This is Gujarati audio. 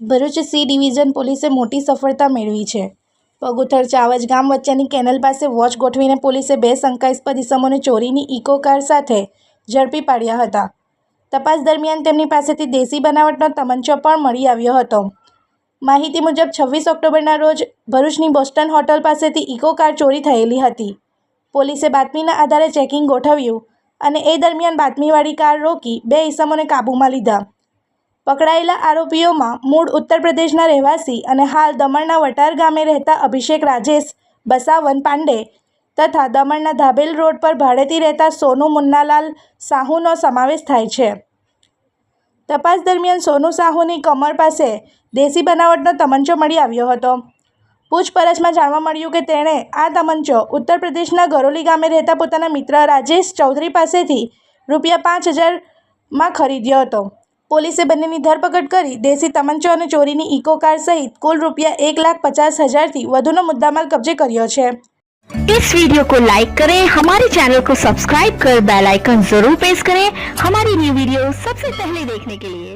ભરૂચ સી ડિવિઝન પોલીસે મોટી સફળતા મેળવી છે. પગુથર ચાવજ ગામ વચ્ચેની કેનલ પાસે વોચ ગોઠવીને પોલીસે બે શંકાસ્પદ ઇસમોને ચોરીની ઇકો કાર સાથે ઝડપી પાડ્યા હતા. તપાસ દરમિયાન તેમની પાસેથી દેશી બનાવટનો તમંચો પણ મળી આવ્યો હતો. માહિતી મુજબ છવ્વીસ ઓક્ટોબરના રોજ ભરૂચની બોસ્ટન હોટલ પાસેથી ઇકો કાર ચોરી થયેલી હતી. પોલીસે બાતમીના આધારે ચેકિંગ ગોઠવ્યું અને એ દરમિયાન બાતમીવાળી કાર રોકી બે ઇસમોને કાબૂમાં લીધા. પકડાયેલા આરોપીઓમાં મૂળ ઉત્તર પ્રદેશના રહેવાસી અને હાલ દમણના વટાર ગામે રહેતા અભિષેક રાજેશ, બસાવન પાંડે તથા દમણના ધાબેલ રોડ પર ભાડેથી રહેતા સોનુ મુન્નાલાલ સાહુનો સમાવેશ થાય છે. તપાસ દરમિયાન સોનુ સાહુની કમર પાસે દેશી બનાવટનો તમંચો મળી આવ્યો હતો. પૂછપરછમાં જાણવા મળ્યું કે તેણે આ તમંચો ઉત્તર પ્રદેશના ગરોલી ગામે રહેતા પોતાના મિત્ર રાજેશ ચૌધરી પાસેથી રૂપિયા પાંચ હજારમાં ખરીદ્યો હતો. પોલીસે બંનેની ધરપકડ કરી દેશી તમંચો અને ચોરીની ઇકો કાર સહિત કુલ રૂપિયા એક લાખ પચાસ હજારથી વધુનો મુદ્દામાલ કબજે કર્યો છે इस वीडियो को लाइक करें हमारे चैनल को सब्सक्राइब कर बेल आइकन जरूर प्रेस करें हमारी न्यू वीडियो सबसे पहले देखने के लिए